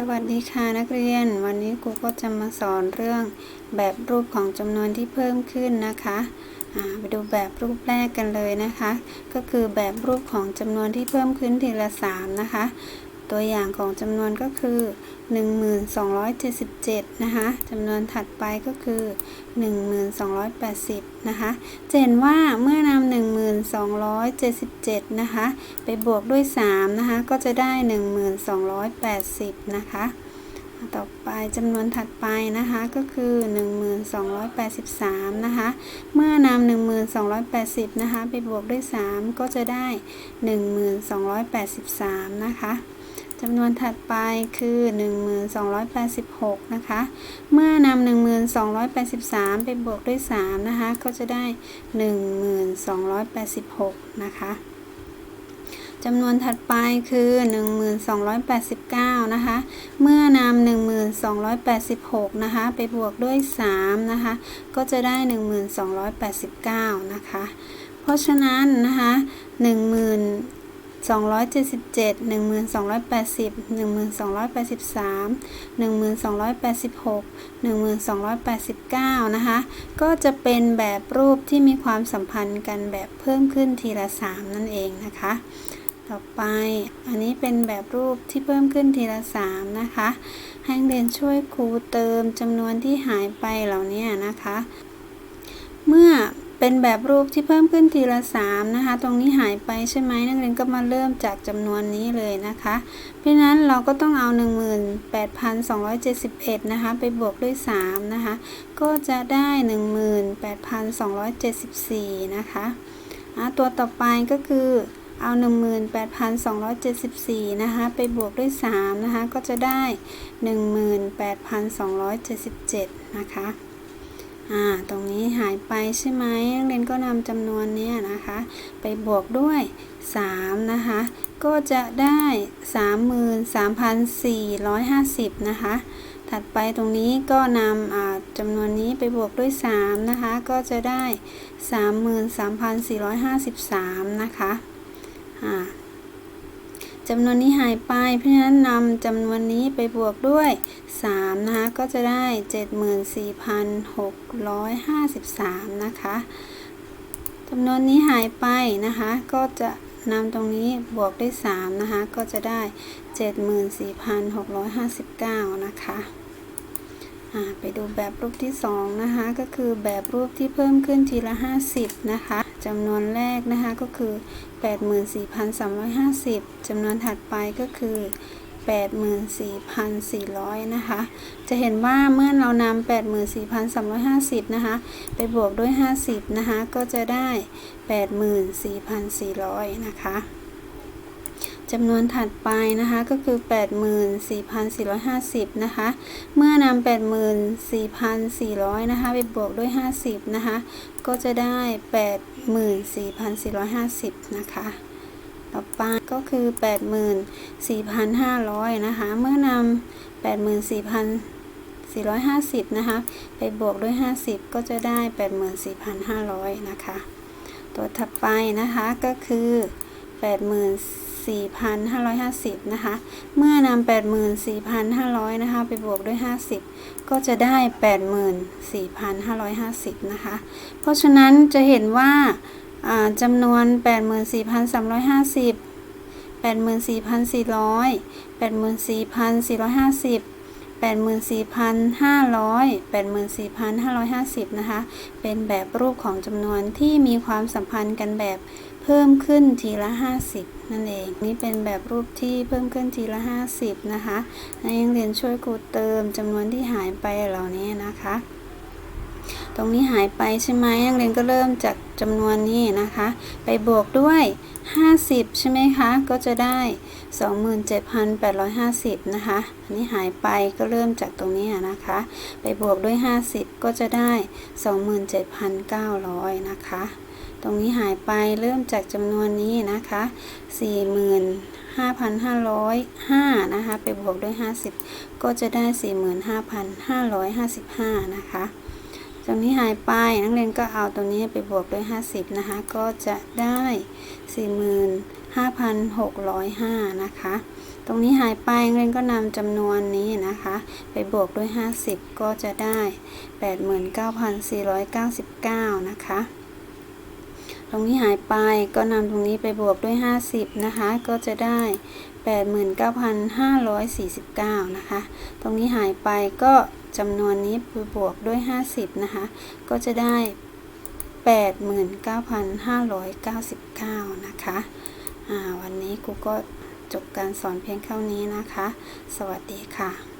สวัสดีค่ะนักเรียน วันนี้ครูก็จะมาสอนเรื่องแบบรูปของจำนวนที่เพิ่มขึ้นนะคะไปดูแบบรูปแรกกันเลยนะคะ ก็คือแบบรูปของจำนวนที่เพิ่มขึ้นทีละ3นะคะ ตัวอย่างของจำนวนก็คือ 1277 นะคะจำนวนถัดไปก็คือ 1280 นะคะจะเห็นว่าเมื่อนำ1277 นะคะ ไปบวกด้วย 3 นะคะ ก็จะได้ 1280 นะคะ ต่อไปจำนวนถัดไปนะคะก็คือ 1283 นะคะ เมื่อนำ1280 นะคะ ไปบวกด้วย 3 ก็จะได้ 1283 นะคะ จำนวนถัดไปคือ 1286 นะคะ เมื่อนำ1283 ไปบวกด้วย 3 นะคะ ก็จะได้ 1286 นะคะจำนวนถัดไปคือ 1289 นะคะ เมื่อนำ1286 นะคะ ไปบวกด้วย 3 นะคะ ก็จะได้ 1289 นะคะ เพราะฉะนั้นนะคะ 10,000 277 1280 1283 1286 1289 นะคะ ก็จะเป็นแบบรูปที่มีความสัมพันธ์กันแบบเพิ่มขึ้นทีละ 3 นั่นเองนะคะ ต่อไปอันนี้เป็นแบบรูปที่เพิ่มขึ้นทีละ 3 นะคะให้เรียนช่วยครูเติมจำนวนที่หายไปเหล่านี้นะคะ เมื่อ เป็นแบบรูปที่เพิ่มขึ้นทีละ 3 นะคะ ตรงนี้หายไปใช่ไหมนักเรียนก็มาเริ่มจากจำนวนนี้เลยนะคะ เพราะนั้นเราก็ต้องเอา 18,271 นะคะ ไปบวกด้วย 3 นะคะ ก็จะได้ 18,274 นะคะะตัวต่อไปก็คือเอา 18,274 นะคะ ไปบวกด้วย 3 นะคะ ก็จะได้ 18,277 นะคะ อ่าตรงนี้หายไปใช่ไหมนักเรียนก็นำจำนวนนี้นะคะ ไปบวกด้วย 3 นะคะ ก็จะได้ 33,450 นะคะ ถัดไปตรงนี้ก็นำจำนวนนี้ไปบวกด้วย 3 นะคะ ก็จะได้ 33,453 นะคะอ่า จำนวนนี้หายไป เพราะฉะนั้นนำจำนวนนี้ไปบวกด้วย3นะคะก็จะได้ 74,653 นะคะจำนวนนี้หายไปนะคะ ก็จะนำตรงนี้บวกด้วย3นะคะ ก็จะได้ 74,659 นะคะไปดูแบบรูปที่ 2 นะคะ ก็คือแบบรูปที่เพิ่มขึ้นทีละ 50 นะคะ จำนวนแรกนะคะก็คือ 84,350จำนวนถัดไปก็คือ 84,400 นะคะ จะเห็นว่าเมื่อเรานำ84,350 นะคะ ไปบวกด้วย 50 นะคะ ก็จะได้ 84,400 นะคะ จำนวนถัดไปนะคะก็คือ 84,450 นะคะ เมื่อนำ84,400 นะคะไปบวกด้วย 50 นะคะ ก็จะได้ 84,450 นะคะต่อไปก็คือ 84,500 นะคะ เมื่อนำ84,450 นะคะ ไปบวกด้วย 50 ก็จะได้ 84,500 นะคะ ตัวถัดไปนะคะก็คือ 84,000 84,550 นะคะ เมื่อนำ84,500 นะคะ ไปบวกด้วย 50 ก็จะได้ 84,550 นะคะ เพราะฉะนั้นจะเห็นว่าจำนวน 84,350 84,400 84,450 84,500 84,550 นะคะ เป็นแบบรูปของจำนวนที่มีความสัมพันธ์กันแบบเพิ่มขึ้นทีละ 50 นั่นเอง นี่เป็นแบบรูปที่เพิ่มขึ้นทีละ 50 นะคะนักเรียนช่วยครูเติมจำนวนที่หายไปเหล่านี้นะคะ ตรงนี้หายไปใช่ไหมนักเรียนก็เริ่มจาก จำนวนนี้นะคะ ไปบวกด้วย 50 ใช่ไหมคะ ก็จะได้ 27,850 นะคะ อันนี้หายไปก็เริ่มจากตรงนี้นะคะ ไปบวกด้วย 50 ก็จะได้ 27,900 นะคะ ตรงนี้หายไปเริ่มจากจำนวนนี้นะคะ45,505 นะคะ ไปบวกด้วย 50 ก็จะได้ 45,555 นะคะ ตรงนี้หายไปนักเรียนก็เอาตรงนี้ไปบวกด้วย 50 นะคะ ก็จะได้ 45,605 นะคะ ตรงนี้หายไปนักเรียนก็นำจำนวนนี้นะคะ ไปบวกด้วย 50 ก็จะได้ 89,499 นะคะตรงนี้หายไปก็นำตรงนี้ไปบวกด้วย 50 นะคะ ก็จะได้ 89,549 นะคะ ตรงนี้หายไปก็ จำนวนนี้คือบวกด้วย 50 นะคะ ก็จะได้ 89,599 นะคะอ่าวันนี้ครูก็จบการสอนเพียงเท่านี้นะคะ สวัสดีค่ะ